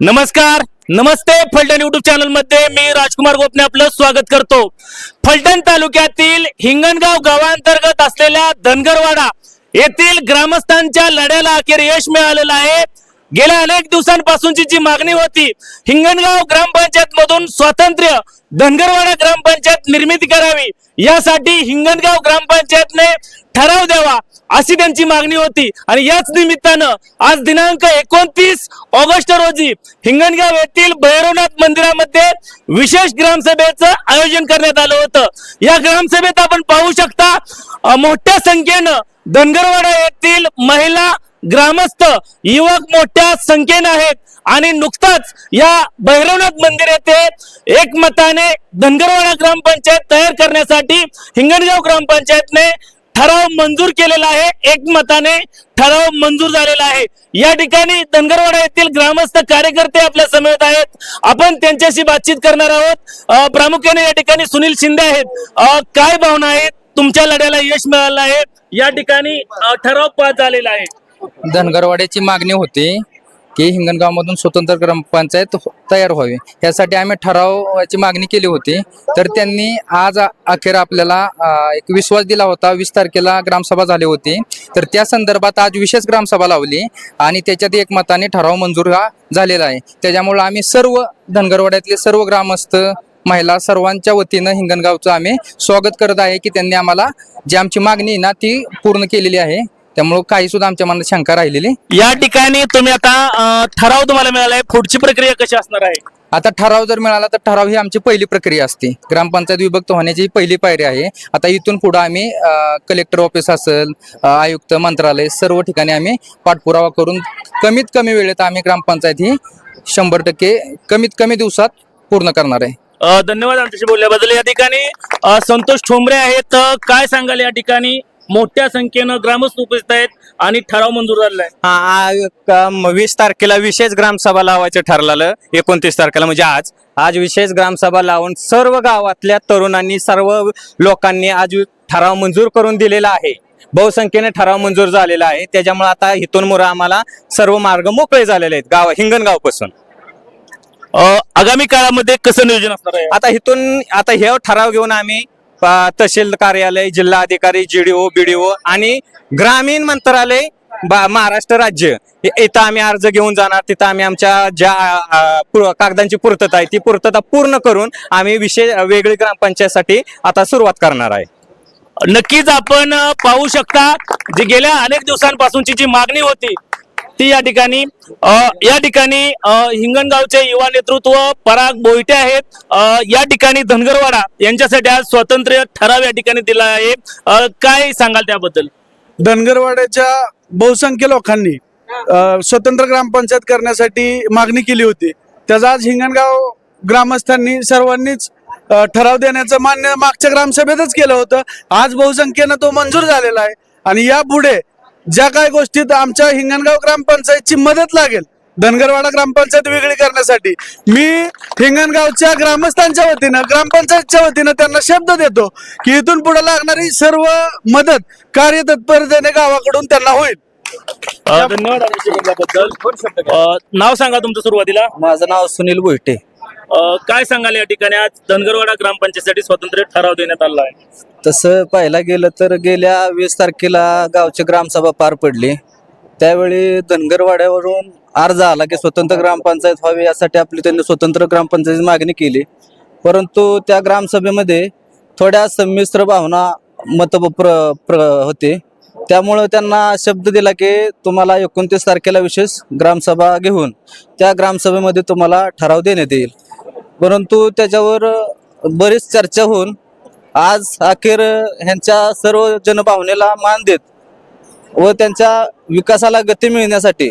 नमस्कार नमस्ते. फलटण युट्यूब चॅनलमध्ये मी राजकुमार गोपने आपलं स्वागत करतो. फलटण तालुक्यातील हिंगणगाव गावांतर्गत असलेल्या धनगरवाडा येथील ग्रामस्थांच्या लढ्याला अखेर यश मिळालेलं आहे. गेल्या अनेक दिवसांपासूनची जी मागणी होती हिंगणगाव ग्रामपंचायत मधून स्वातंत्र्य धनगरवाडा ग्रामपंचायत निर्मिती करावी. यासाठी हिंगणगाव ग्रामपंचायतने ठराव द्यावा अशी त्यांची मागणी होती. आणि याच निमित्तानं आज दिनांक एकोणतीस ऑगस्ट रोजी हिंगणगाव येथील भैरवनाथ मंदिरामध्ये विशेष ग्रामसभेचं आयोजन करण्यात आलं होतं. या ग्रामसभेत आपण पाहू शकता मोठ्या संख्येनं धनगरवाडा येथील महिला ग्रामस्थ युवक मोठ्या संख्येनं आहेत. आणि नुकताच या भैरवनाथ मंदिर येथे एकमताने धनगरवाडा ग्रामपंचायत तयार करण्यासाठी हिंगणगाव ग्रामपंचायतने ठराव मंजूर केलेला आहे. एकमताने ठराव मंजूर झालेला आहे. या ठिकाणी धनगरवाडा येथील ग्रामस्थ कार्यकर्ते आपल्या समेत आहेत. आपण त्यांच्याशी बातचीत करणार आहोत. प्रामुख्याने या ठिकाणी सुनील शिंदे आहेत. काय भावना आहेत? तुमच्या लढ्याला यश मिळालं आहे. या ठिकाणी ठराव पास झालेला आहे. धनगरवाड्याची मागणी होती. की हिंगणगावमधून स्वतंत्र ग्रामपंचायत हो- तयार व्हावी. यासाठी आम्ही ठरावाची मागणी केली होती. तर त्यांनी आज अखेर आपल्याला एक विश्वास दिला होता. वीस तारखेला ग्रामसभा झाली होती. तर त्या संदर्भात आज विशेष ग्रामसभा लावली आणि त्याच्यात एकमताने ठराव मंजूर हा झालेला आहे. त्याच्यामुळे आम्ही सर्व धनगरवाड्यातले सर्व ग्रामस्थ महिला सर्वांच्या वतीनं हिंगणगावचं आम्ही स्वागत करत आहे की त्यांनी आम्हाला जी आमची मागणी आहे ना ती पूर्ण केलेली आहे. त्यामुळं काही सुद्धा आमच्या मनात शंका राहिलेली. या ठिकाणी तुम्ही आता अ, ठराव तुम्हाला मिळाला आहे पुढची प्रक्रिया कशी असणार आहे? आता ठराव जर मिळाला तर ठराव ही आमची पहिली प्रक्रिया असते. ग्रामपंचायत विभक्त होण्याची ही पहिली पायरी आहे. आता इथून पुढे आम्ही कलेक्टर ऑफिस असेल अ, आयुक्त मंत्रालय सर्व ठिकाणी आम्ही पाठपुरावा करून कमीत कमी वेळेत आम्ही ग्रामपंचायत ही शंभर टक्के कमीत कमी दिवसात पूर्ण करणार आहे. अ, धन्यवाद आमच्याशी बोलल्याबद्दल. या अ, संतोष ठोंबरे आहेत. अ, काय सांगाल या ठिकाणी? मोठ्या संख्येनं ग्रामस्थ उपस्थित आहेत आणि ठराव मंजूर झालेला आहे. हा आ- क- म- वीस तारखेला विशेष ग्रामसभा लावायचं ठरलेलं एकोणतीस तारखेला म्हणजे आज. आज विशेष ग्रामसभा लावून सर्व गावातल्या तरुणांनी सर्व लोकांनी आज ठराव मंजूर करून दिलेला आहे. बहुसंख्येने ठराव मंजूर झालेला आहे. त्याच्यामुळे आता इथून मुळे आम्हाला सर्व मार्ग मोकळे झालेले आहेत. गाव हिंगणगावपासून अ, आगामी काळामध्ये कसं नियोजन असणार आहे? आता इथून आता हे ठराव घेऊन आम्ही तहसील कार्यालय जिल्हा अधिकारी जीडीओ बीडीओ आणि ग्रामीण मंत्रालय महाराष्ट्र राज्य. इथं आम्ही अर्ज घेऊन जाणार. तिथं आम्ही आमच्या ज्या कागदांची पूर्तता आहे ती पूर्तता पूर्ण करून आम्ही विशेष वेगळी ग्रामपंचायतसाठी आता सुरुवात करणार आहे. नक्कीच आपण पाहू शकता जी गेल्या अनेक दिवसांपासूनची जी मागणी होती ती या ठिकाणी या ठिकाणी हिंगणगावचे युवा नेतृत्व पराग बोईटे आहेत. या ठिकाणी धनगरवाडा यांच्यासाठी आज स्वातंत्र्य ठराव या ठिकाणी दिला आहे. काय सांगाल त्याबद्दल? धनगरवाड्याच्या बहुसंख्य लोकांनी स्वतंत्र ग्रामपंचायत करण्यासाठी मागणी केली होती. त्याचा आज हिंगणगाव ग्रामस्थांनी सर्वांनीच ठराव देण्याचं मान्य मागच्या ग्रामसभेतच केलं होतं. आज बहुसंख्येनं तो मंजूर झालेला आहे. आणि यापुढे ज्या काही गोष्टीत आमच्या हिंगणगाव ग्रामपंचायतची मदत लागेल धनगरवाडा ग्रामपंचायत वेगळी करण्यासाठी मी हिंगणगावच्या ग्रामस्थांच्या वतीनं ग्रामपंचायतच्या वतीनं त्यांना शब्द देतो की इथून पुढे लागणारी सर्व मदत कार्यतत्परतेने गावाकडून त्यांना होईल. धन्यवाद. नाव सांगा तुमचं सुरुवातीला. माझं नाव सुनील भोईटे. काय सांगाल या ठिकाणी? आज धनगरवाडा ग्रामपंचायतीसाठी स्वातंत्र्य ठराव देण्यात आला आहे. तसं पाहायला गेलं तर गेल्या वीस तारखेला गावची ग्रामसभा पार पडली. त्यावेळी धनगरवाड्यावरून अर्ज आला की स्वतंत्र ग्रामपंचायत व्हावी यासाठी आपली त्यांनी स्वतंत्र ग्रामपंचायत मागणी केली. परंतु त्या ग्रामसभेमध्ये थोड्या संमिश्र भावना मत प्र, प्र होते. त्यामुळं त्यांना शब्द दिला की तुम्हाला एकोणतीस तारखेला विशेष ग्रामसभा घेऊन त्या ग्रामसभेमध्ये तुम्हाला ठराव देण्यात येईल. परंतु त्याच्यावर बरीच चर्चा होऊन आज अखेर ह्यांच्या सर्व जनभावनेला मान देत व त्यांच्या विकासाला गती मिळण्यासाठी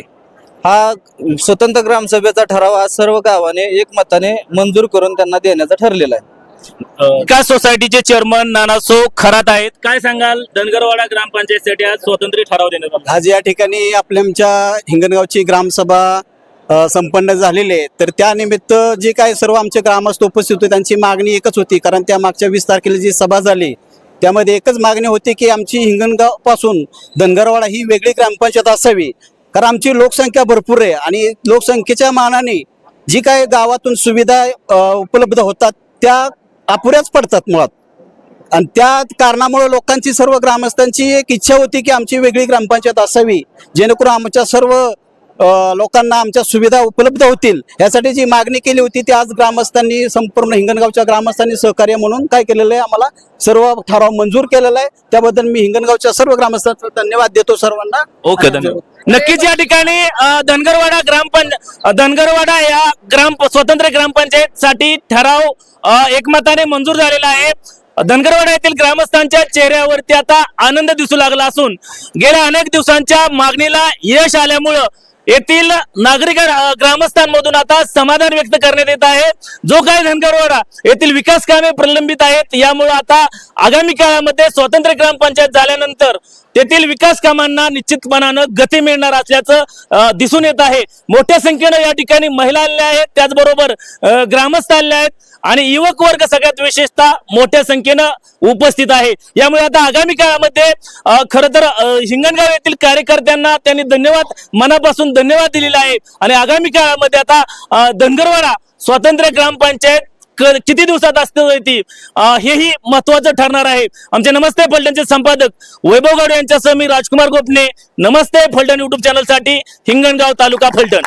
हा स्वतंत्र ग्रामसभेचा ठराव आज सर्व गावाने एकमताने मंजूर करून त्यांना देण्याचा ठरलेला आहे. विकास सोसायटीचे चेअरमन नानासो खरात आहेत. काय सांगाल? धनगरवाडा ग्रामपंचायतीसाठी आज स्वातंत्र्य ठराव देण्यात आला. आज या ठिकाणी आपल्या आमच्या हिंगणगावची ग्रामसभा संपन्न झालेले तर त्यानिमित्त जे काय सर्व आमचे ग्रामस्थ उपस्थित होते त्यांची मागणी एकच होती. कारण त्या मागच्या वीस तारखेला जी सभा झाली त्यामध्ये एकच मागणी होती की आमची हिंगणगावपासून धनगरवाडा ही वेगळी ग्रामपंचायत असावी. कारण आमची लोकसंख्या भरपूर आहे आणि लोकसंख्येच्या मानाने जी काय गावातून सुविधा उपलब्ध होतात त्या अपुऱ्याच पडतात मुळात. आणि त्या कारणामुळे लोकांची सर्व ग्रामस्थांची एक इच्छा होती की आमची वेगळी ग्रामपंचायत असावी. जेणेकरून आमच्या सर्व लोकांना आमच्या सुविधा उपलब्ध होतील. यासाठी जी मागणी केली होती ती आज ग्रामस्थांनी संपूर्ण हिंगणगावच्या ग्रामस्थांनी सहकार्य म्हणून काय केलेलं आहे आम्हाला सर्व ठराव मंजूर केलेला आहे. त्याबद्दल मी हिंगणगावच्या सर्व ग्रामस्थांचा धन्यवाद देतो सर्वांना. ओके धन्यवाद. नक्कीच या ठिकाणी धनगरवाडा ग्रामपंच धनगरवाडा या ग्राम स्वतंत्र ग्रामपंचायत साठी ठराव एकमताने मंजूर झालेला आहे. धनगरवाडा येथील ग्रामस्थांच्या चेहऱ्यावरती आता आनंद दिसू लागला असून गेल्या अनेक दिवसांच्या मागणीला यश आल्यामुळं येथील नागरिक ग्रामस्थांमधून आता समाधान व्यक्त करण्यात येत आहे. जो काय धनगरवाडा येथील विकास कामे प्रलंबित आहेत यामुळे आता आगामी काळामध्ये स्वतंत्र ग्रामपंचायत झाल्यानंतर तेथील विकास कामांना निश्चितपणानं गती मिळणार असल्याचं दिसून येत आहे. मोठ्या संख्येनं या ठिकाणी महिला आल्या आहेत. त्याचबरोबर ग्रामस्थ आल्या आहेत. आणि युवक वर्ग सगळ्यात विशेषतः मोठ्या संख्येनं उपस्थित आहे. यामुळे आता आगामी काळामध्ये खर तर हिंगणगाव येथील कार्यकर्त्यांना त्यांनी धन्यवाद मनापासून धन्यवाद दिलेला आहे. आणि आगामी काळामध्ये आता धनगरवाडा स्वातंत्र्य ग्रामपंचायत किती दिवसात असते ती? हेही महत्वाचं ठरणार आहे. आमचे नमस्ते फलटणचे संपादक वैभव गाडे यांच्यासह मी राजकुमार गोपने. नमस्ते फलटण युट्यूब चॅनलसाठी हिंगणगाव तालुका फलटण.